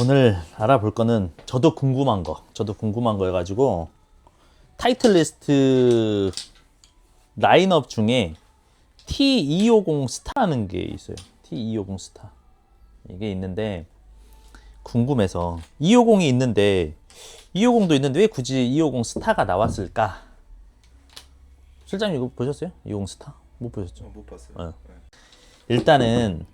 오늘 알아볼 거는 저도 궁금한 거, 저도 궁금한 거여가지고 타이틀 리스트 라인업 중에 T250 스타라는 게 있어요. T250 스타 이게 있는데 궁금해서 250이 있는데 250도 있는데 왜 굳이 250 스타가 나왔을까? 실장님 이거 보셨어요? 250 스타? 못 보셨죠? 어, 못 봤어요. 어. 네. 일단은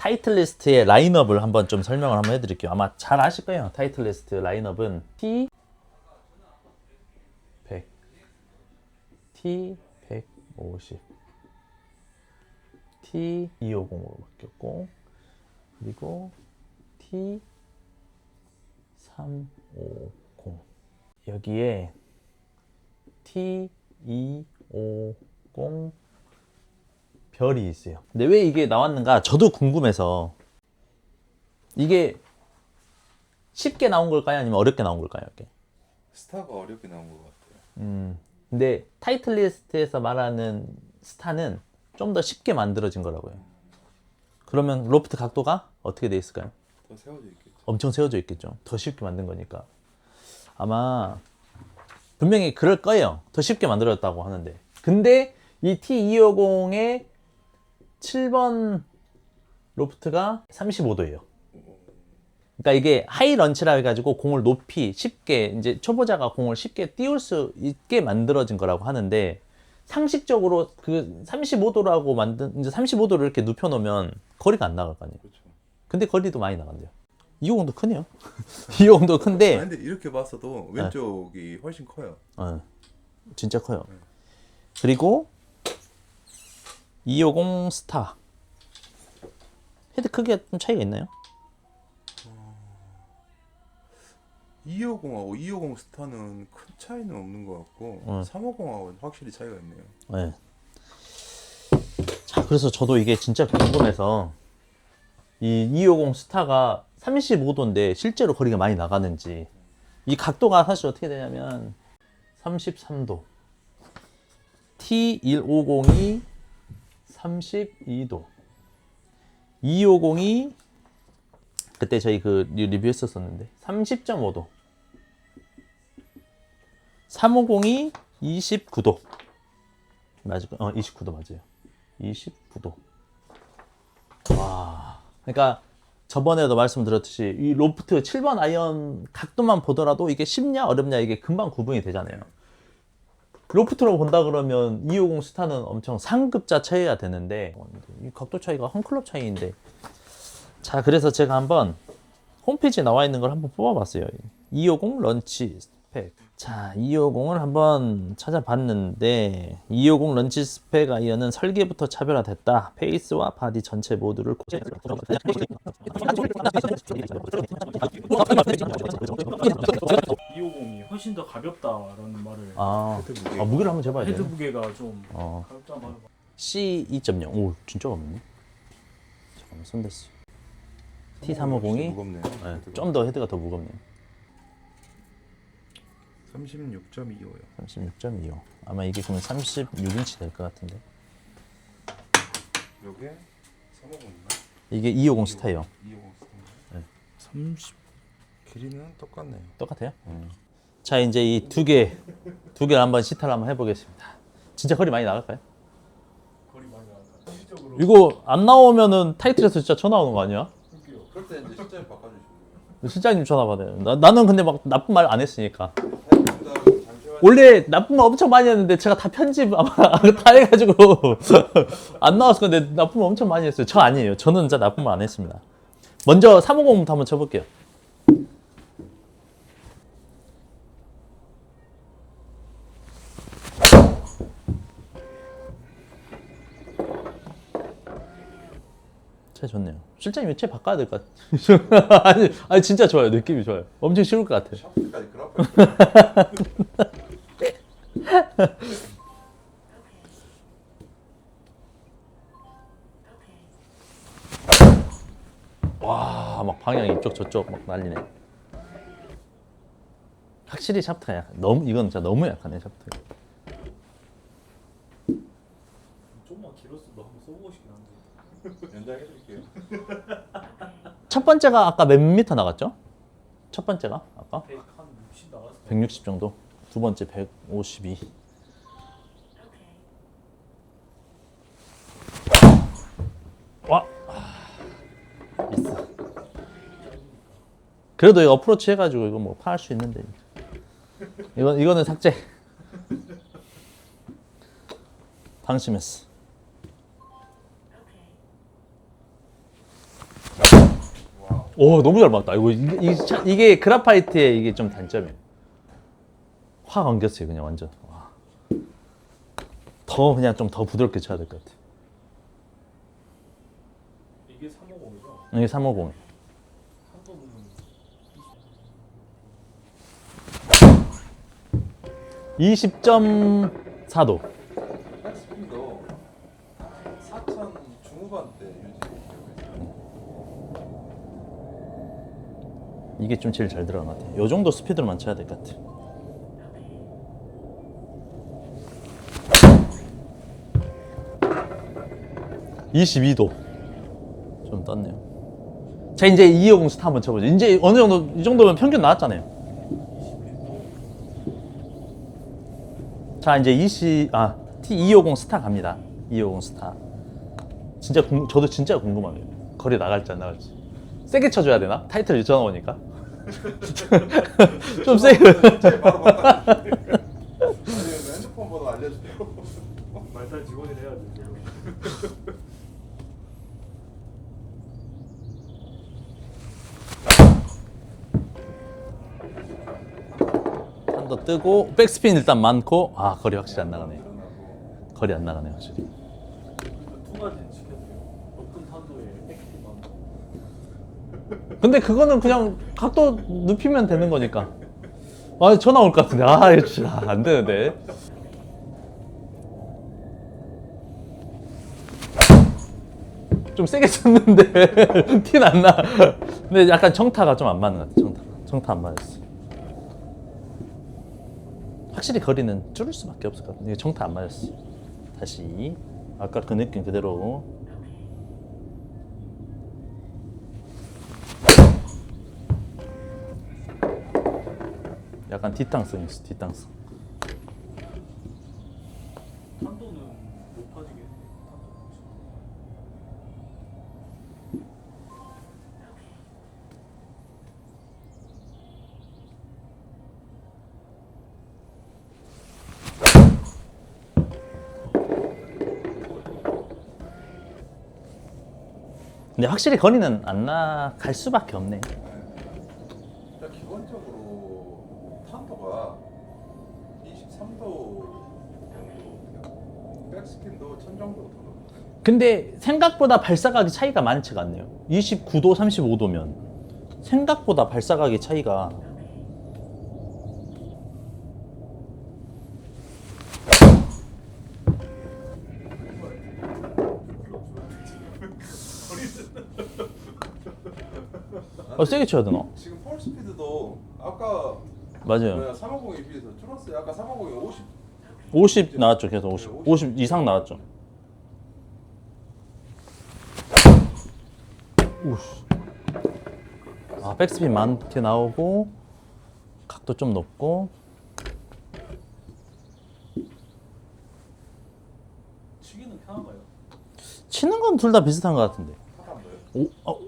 타이틀 리스트의 라인업을 한번 좀 설명을 한번 해드릴게요. 아마 잘 아실 거예요. 타이틀 리스트 라인업은 T 100, T 150, T 250으로 바뀌었고 그리고 T 350 여기에 T 250 별이 있어요. 근데 왜 이게 나왔는가 저도 궁금해서 이게 쉽게 나온 걸까요? 아니면 어렵게 나온 걸까요? 이게? 스타가 어렵게 나온 것 같아요. 음, 근데 타이틀 리스트에서 말하는 스타는 좀 더 쉽게 만들어진 거라고요. 그러면 로프트 각도가 어떻게 돼 있을까요? 더 세워져 있겠죠. 엄청 세워져 있겠죠. 더 쉽게 만든 거니까. 아마 분명히 그럴 거예요. 더 쉽게 만들었다고 하는데. 근데 이 T250의 7번 로프트가 35도예요. 그러니까 이게 하이 런치라 해가지고 공을 높이 쉽게 이제 초보자가 공을 쉽게 띄울 수 있게 만들어진 거라고 하는데 상식적으로 그 35도라고 만든 이제 35도를 이렇게 눕혀 놓으면 거리가 안 나갈 거 아니에요. 그렇죠. 근데 거리도 많이 나간대요. 250도 크네요. 250도 큰데 아, 근데 이렇게 봤어도 왼쪽이 훨씬 커요. 어, 진짜 커요. 그리고 250 스타 헤드 크기가 좀 차이가 있나요? 250하고 250 스타는 큰 차이는 없는 것 같고 어. 350하고는 확실히 차이가 있네요. 네. 자, 그래서 저도 이게 진짜 궁금해서 이 250 스타가 35도인데 실제로 거리가 많이 나가는지 이 각도가 사실 어떻게 되냐면 33도 T150이 32도 250이 그때 저희 그 리- 리뷰했었었는데 30.5도 350이 29도 맞을 거, 어, 29도 맞아요. 29도. 와. 그러니까 저번에도 말씀드렸듯이 이 로프트 7번 아이언 각도만 보더라도 이게 쉽냐 어렵냐 이게 금방 구분이 되잖아요. 로프트로 본다 그러면 250 스타는 엄청 상급자 차이야 되는데 어, 이 각도 차이가 한 클럽 차이인데. 자 그래서 제가 한번 홈페이지에 나와 있는 걸 한번 뽑아봤어요. 250 런치 스펙 자 250을 한번 찾아봤는데 250 런치 스펙 아이언은 설계부터 차별화됐다 페이스와 바디 전체 모두를 고- 250이 훨씬 더 가볍다라는 말을 아, 헤드 무게. 아 무게를 한번 재봐야 헤드 돼요 무게가 좀 어. 가볍다 말을 C 2.0. 오, 진짜 가볍네. 잠깐만 손 댔어. T350이 무겁네요. 네, 좀더 헤드가 더 무겁네요. 36.25요. 36.25. 아마 이게 그러면 36인치 될 것 같은데. 요게 350인가? 이게 250 스타예요. 250 스타인가? 네. 30 길이는 똑같네요. 똑같아요. 자, 이제 이 두 개, 두 개를 한번 시타를 한번 해보겠습니다. 진짜 거리 많이 나갈까요? 거리 많이 나간다. 실적으로 이거 안 나오면은 타이틀에서 진짜 전화 오는 거 아니야? 그럴 때 이제 실제로 바꿔주시고요. 실장님 전화 받아요. 나, 나는 근데 막 나쁜 말 안 했으니까. 원래 나쁜 말 엄청 많이 했는데 제가 다 편집 아마 다 해가지고 안 나왔을 건데 나쁜 말 엄청 많이 했어요. 저 아니에요. 저는 진짜 나쁜 말안 했습니다. 먼저 350부터 한번 쳐볼게요. 차 좋네요. 실장님 차 바꿔야 될 것 같아요. 아니, 아니 진짜 좋아요. 느낌이 좋아요. 엄청 쉬울 것 같아요. 샤프트까지 그렇게 와, 막 방향 이쪽 저쪽 막 난리네. 확실히 샤프트가 약간 너무 이건 진짜 너무 약하네 샤프트. 좀만 길었어도 한번 써보고 싶긴 한데 연장해드릴게요. 첫 번째가 아까 몇 미터 나갔죠? 첫 번째가 아까 160 나갔어. 160 정도. 두 번째 152. 와. 있어. 그래도 이거 어프로치 해가지고 이거 뭐 파할 수 있는데. 이건 이거는 삭제. 방심했어. 오 너무 잘 맞다. 이거 이게, 차- 이게 그라파이트의 이게 좀 단점이에요. 확 엉겼어요 그냥 완전. 와. 더 그냥 좀 더 부드럽게 쳐야 될 것 같아. 이게 350 이게 350. 한도는 20.4도. 백스핀도 4천 중후반대. 이게 좀 제일 잘 들어간 것 같아. 요 정도 스피드로만 쳐야 될 것 같아. (22도) 좀 떴네요 자 이제 250 스타 한번 쳐보죠. 이제 어느 정도 이 정도면 평균 나왔잖아요. 자 이제 20, 아 T250 스타 갑니다. 250 스타. 진짜 궁- 저도 진짜 궁금하네요 거리 나갈지 안 나갈지. 세게 쳐줘야 되나? 타이틀 전화 오니까. 좀 세게. 핸드폰 번호 알려주세요. 말단 직원이 돼야지. 지금. 한 더 뜨고 백스핀 일단 많고 아 거리 확실히 안 나가네. 거리 안 나가네 확실히. 근데 그거는 그냥 각도 눕히면 되는 거니까. 아 전화 올 것 같은데. 아 이거 진짜 안 되는데. 좀 세게 쳤는데 티는 안나. 근데 약간 정타가 좀 안 맞는 것 같아. 정타. 정타 안 맞았어 확실히 거리는 줄일 수밖에 없을 것 이게 정타 안 맞았어. 다시. 아까 그 느낌 그대로. 약간 뒷땅성 있어 뒷땅성 탄도는 높아지게. 근데 확실히 거리는 안 나갈 수밖에 없네 일단 기본적으로 탄도가 23도 정도. 백스핀도 1000 정도 더 높아요. 근데 생각보다 발사각이 차이가 많지가 않네요 29도 35도면 생각보다 발사각의 차이가 어, 세게 쳐야 되나? 지금 폴 스피드도 아까 맞아요 뭐야 350에 비해서 줄었어요. 아까 350이 50. 50 나왔죠 계속 50 50 이상 나왔죠 우씨. 아 백스핀 많게 나오고 각도 좀 높고 치기는 편한가요? 치는 건 둘 다 비슷한 것 같은데. 오, 어,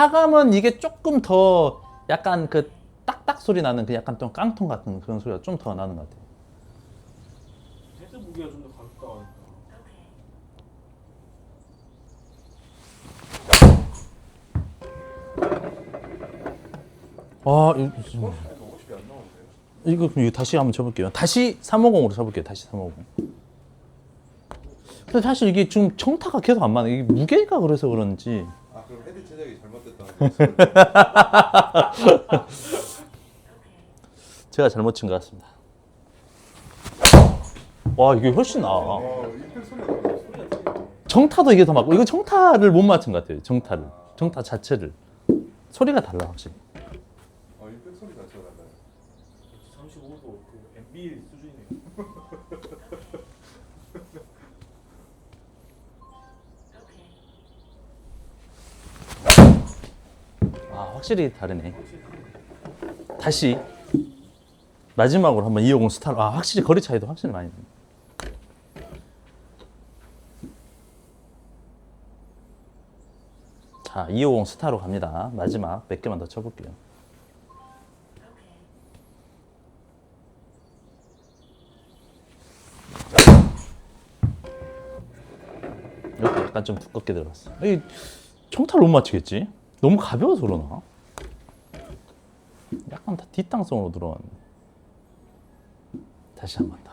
타감은 이게 조금 더 약간 그 딱딱 소리 나는 그 약간 좀 깡통 같은 그런 소리가 좀 더 나는 것 같아요 헤드 무게가 좀 더 가깝다니까. 아 이- 폴 스피드 50이 안 나오는데요. 이거 그럼 이거 다시 한번 쳐볼게요. 다시 350으로 쳐볼게요. 다시 350. 근데 사실 이게 지금 청타가 계속 안 맞아. 이게 무게가 그래서 그런지. 아 거. 제가 잘못 친 것 같습니다. 와 이게 훨씬 나아. 틀리네. 정타도 이게 더 맞고 이거 정타를 못 맞춘 것 같아요. 정타를. 정타 자체를. 소리가 달라 확실히. 어, 이필 소리 자체가 달라요. 35도 그 MB 수준이네요. 확실히 다르네. 다시 마지막으로 한번 250 스타로. 아, 확실히 거리 차이도 확실히 많이 나네. 자, 250 스타로 갑니다. 마지막 몇 개만 더 쳐볼게요. 이렇게 약간 좀 두껍게 들어갔어. 이 청타를 못 맞추겠지? 너무 가벼워서 그러나? 약간 다 뒷땅성으로 들어왔네. 다시 한 번 더.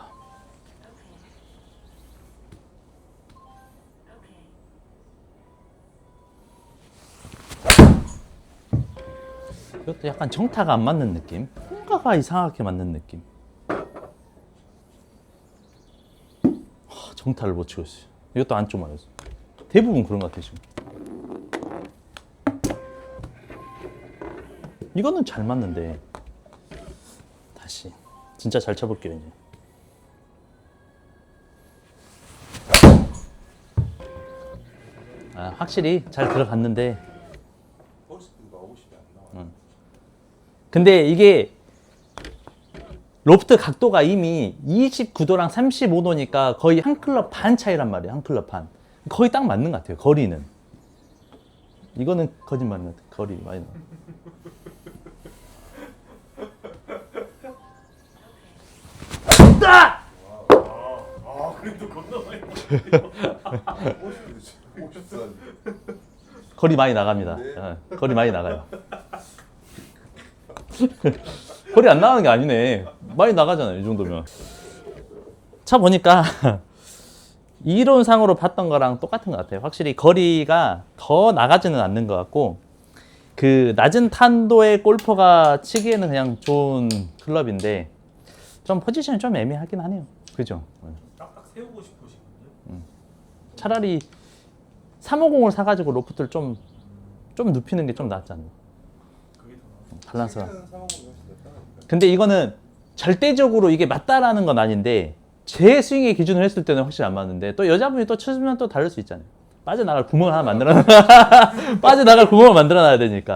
이것도 약간 정타가 안 맞는 느낌? 뭔가가 이상하게 맞는 느낌. 하, 정타를 못 치고 있어요. 이것도 안쪽 맞았어. 대부분 그런 것 같아 지금. 이거는 잘 맞는데 다시 진짜 잘 쳐볼게요 이제. 아, 확실히 잘 들어갔는데 퍼스트가 50이 안 나와. 근데 이게 로프트 각도가 이미 29도랑 35도니까 거의 한 클럽 반 차이란 말이에요. 한 클럽 반. 거의 딱 맞는 것 같아요. 거리는. 이거는 거짓말 같아. 거리 많이 나. 아 그래도 겁나 많이 50도 54. 거리 많이 나갑니다. 네. 어, 거리 많이 나가요. 거리 안 나가는 게 아니네. 많이 나가잖아요. 이 정도면. 차 보니까 이론상으로 봤던 거랑 똑같은 것 같아요. 확실히 거리가 더 나가지는 않는 것 같고 그 낮은 탄도의 골퍼가 치기에는 그냥 좋은 클럽인데 좀 포지션이 좀 애매하긴 하네요. 그죠? 네. 세우고 싶으신 건데 차라리 350을 사가지고 로프트를 좀, 좀 눕히는 게 좀 낫지 않나. 그게 더 나아 밸런스가. 낫다니까. 근데 이거는 절대적으로 이게 맞다라는 건 아닌데 제 스윙의 기준으로 했을 때는 확실히 안 맞는데 또 여자분이 또 치면 또 다를 수 있잖아요. 빠져나갈 구멍을 하나 만들어 빠져나갈 구멍을 만들어 놔야 되니까.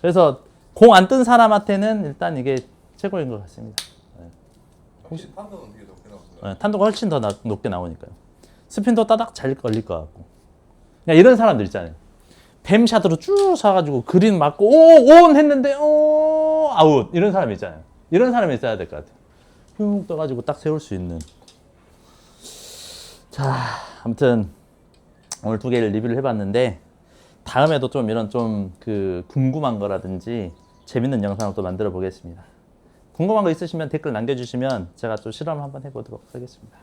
그래서 공 안 뜬 사람한테는 일단 이게 최고인 것 같습니다. 혹시 판단은 나오더 네, 탄도가 훨씬 더 나- 높게 나오니까요. 스핀도 따닥 잘 걸릴 것 같고. 그냥 이런 사람들 있잖아요. 뱀샷으로 쭉 사가지고 그린 맞고 오 온 했는데 오 아웃 이런 사람 있잖아요. 이런 사람이 있어야 될 것 같아요. 흉 떠가지고 딱 세울 수 있는. 자, 아무튼 오늘 두 개를 리뷰를 해봤는데 다음에도 좀 이런 좀 그 궁금한 거라든지 재밌는 영상을 또 만들어 보겠습니다. 궁금한 거 있으시면 댓글 남겨주시면 제가 또 실험 한번 해보도록 하겠습니다.